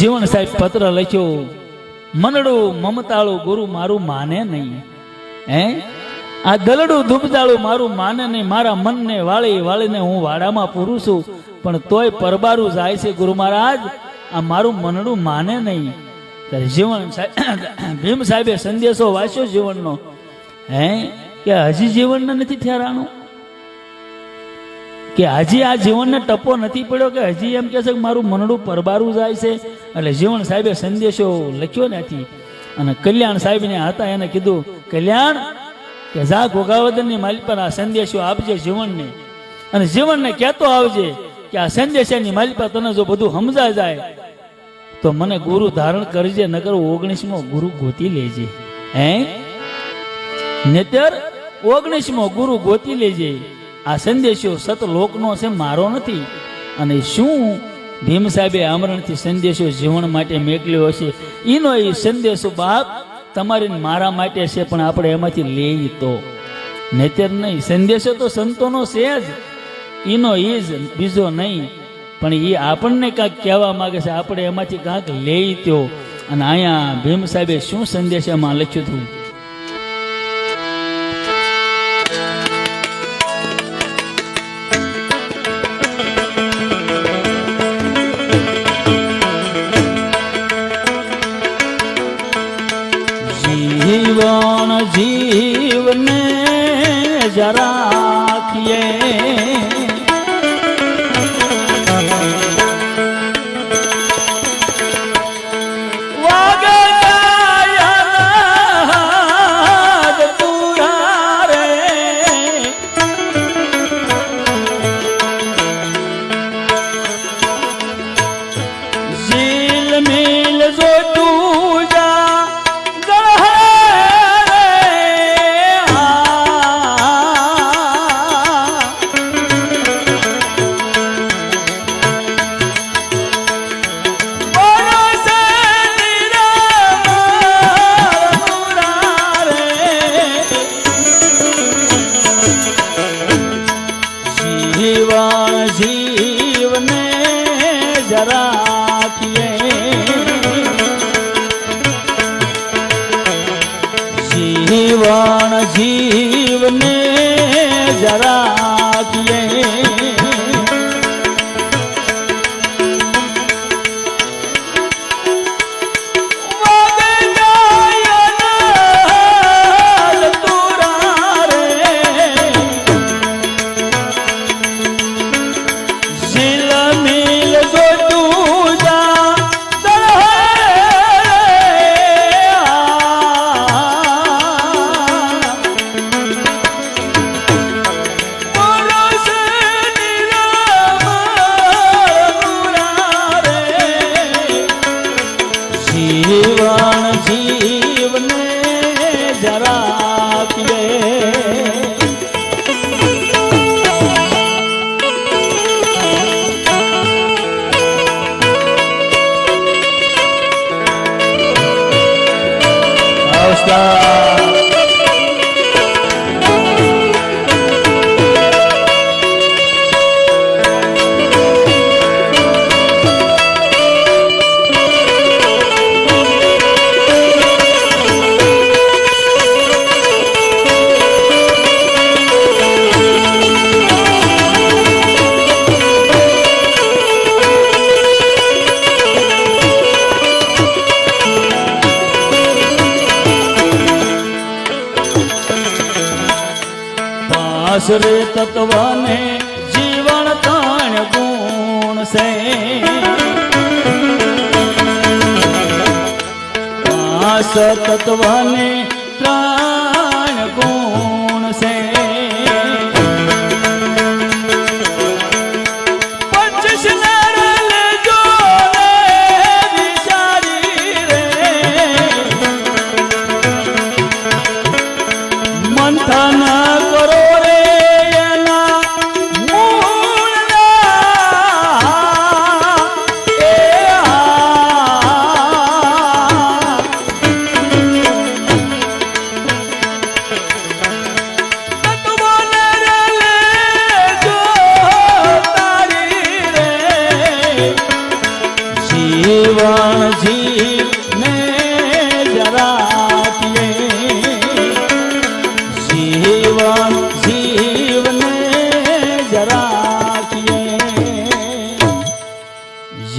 જીવન સાહેબ પત્ર લખ્યો, મનડું મમતાળું ગુરુ મારું માને નહીં. હે? આ દલડું ધૂપદાળું મારું માને નહીં. મારા મનને વાળી વાળીને હું વાડામાં પૂરું છું. પણ તોય પરબારું જાય છે ગુરુ મહારાજ. આ મારું મનડું માને નહીં. ત્યારે જીવન ભીમ સાહેબે સંદેશો વાંચ્યો જીવનનો. હે? કે હજી જીવનને નથી ઠેરાણું કે હજી આ જીવનને ટપો નથી પડ્યો? કે હજી એમ કે છે કે મારું મનડું પરબારું જાય છે? એટલે જીવન સાહેબે સંદેશો લખ્યો નથી અને કલ્યાણ સાહેબને હતા એને કીધું, કલ્યાણ, કે જા ઘોઘાવદનની માલિક પર આ સંદેશો આપજે જીવનને. અને જીવનને કહેતો આવજે કે આ સંદેશાની માલિક પર તને જો બધું સમજા જાય, તો મને ગુરુ ધારણ કરજે નગર ઓગણીસમો ગુરુ ગોતી લેજે. હે? નેતર, ઓગણીસમો ગુરુ ગોતી લેજે. આ સંદેશો સતલોકનો છે, મારો નથી. અને શું ભીમ સાહેબે આમરણથી સંદેશો જીવન માટે મેકલ્યો હશે. એનો એ સંદેશો બાપ તમારી મારા માટે છે, પણ આપણે એમાંથી લઈ તો. નહીતર નહીં, સંદેશો તો સંતોનો છે જ. એનો એ જ, બીજો નહીં. પણ એ આપણને કાંઈક કહેવા માગે છે, આપણે એમાંથી કાંઈક લઈ તો. અને અહીંયા ભીમ સાહેબે શું સંદેશ એમાં લખ્યું હતું? જીવન આશરે તત્વને જીવન તાણ ગુણ સે આશ તત્વને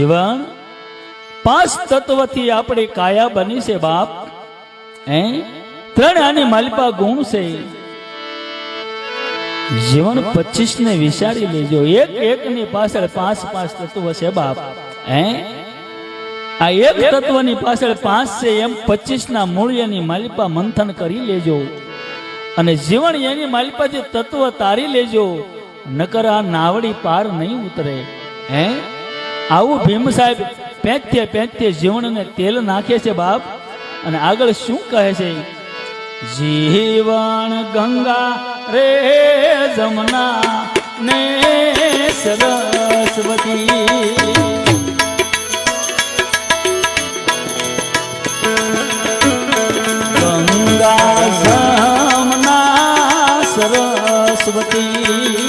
જીવન પાંચ તત્વથી આપણી કાયા બની છે બાપ. હે? ત્રણ આની માલિપા ગુણ છે. જીવન પચીસ ને વિચારી લેજો. એક એક ની પાછળ પાંચ પાંચ તત્વ છે બાપ. હે? આ એક તત્વની પાછળ પાંચ છે એમ પચીસ ના મૂળ્યની માલિપા મંથન કરી લેજો. અને જીવન એની માલિપાથી તત્વ તારી લેજો. નકર આ નાવડી પાર નહીં ઉતરે. હે? આવું ભીમ સાહેબ પેથ્ય પેથ્ય જીવણને તેલ નાખે છે બાપ. અને આગળ શું કહે છે? જીવન ગંગા રે જમના ને સરસ્વતી. ગંગા જમના સરસ્વતી.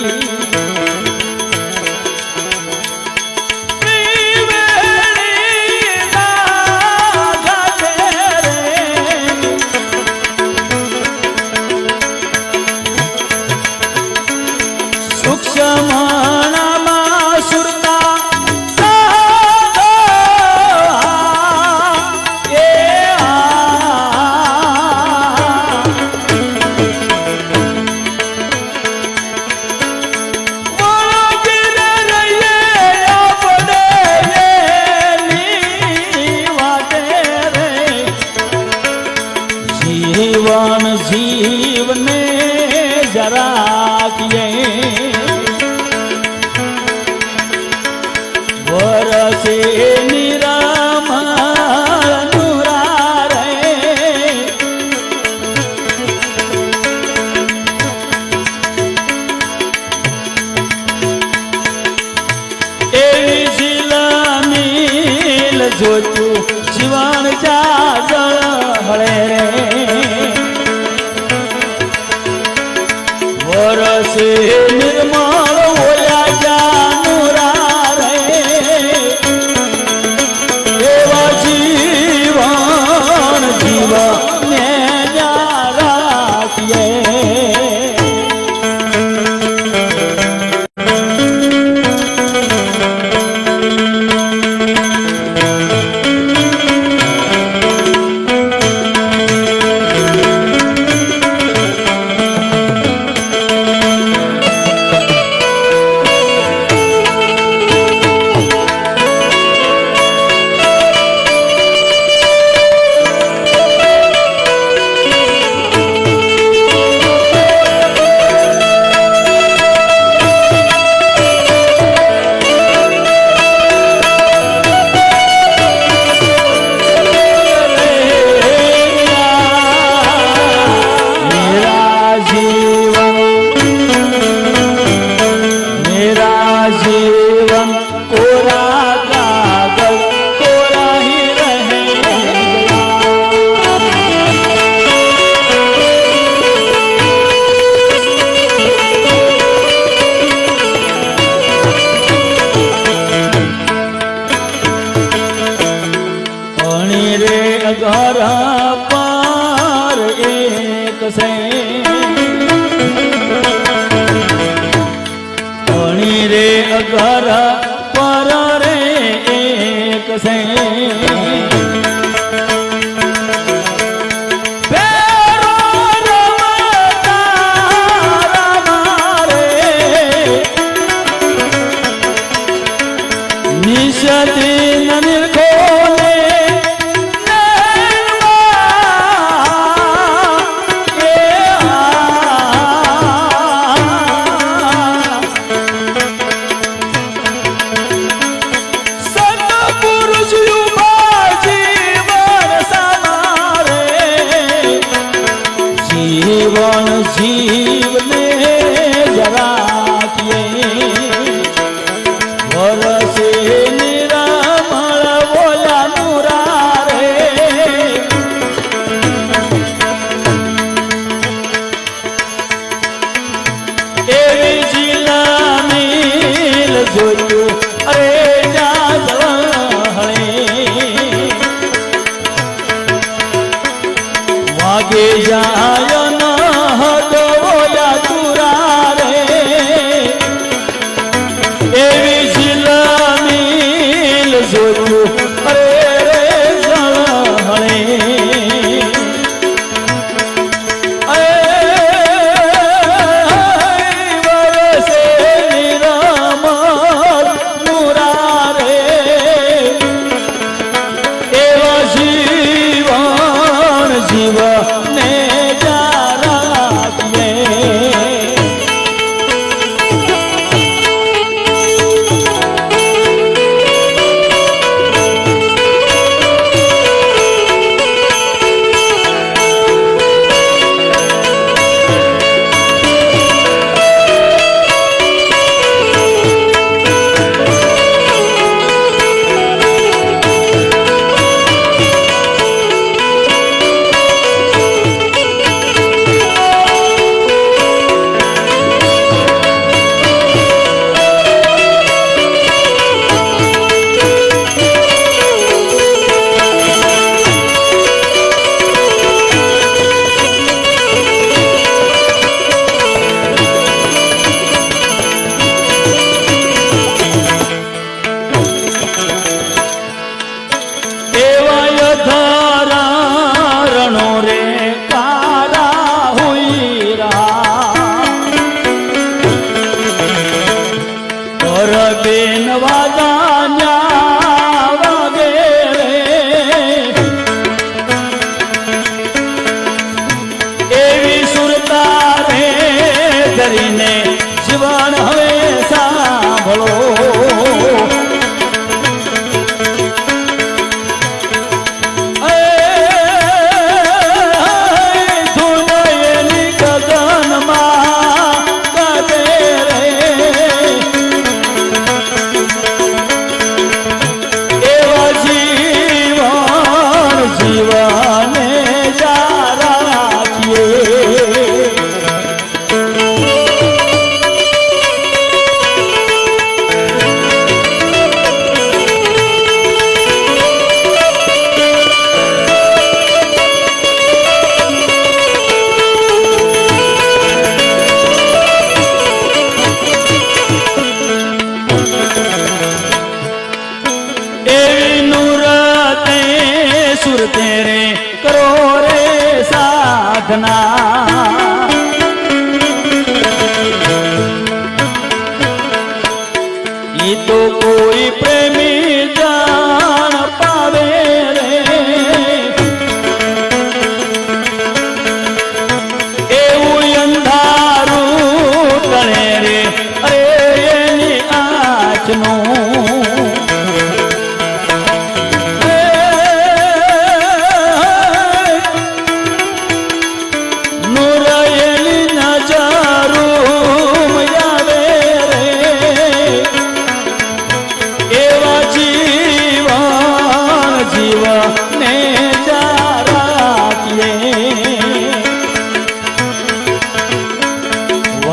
રે ઘર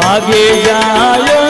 વાગે જાય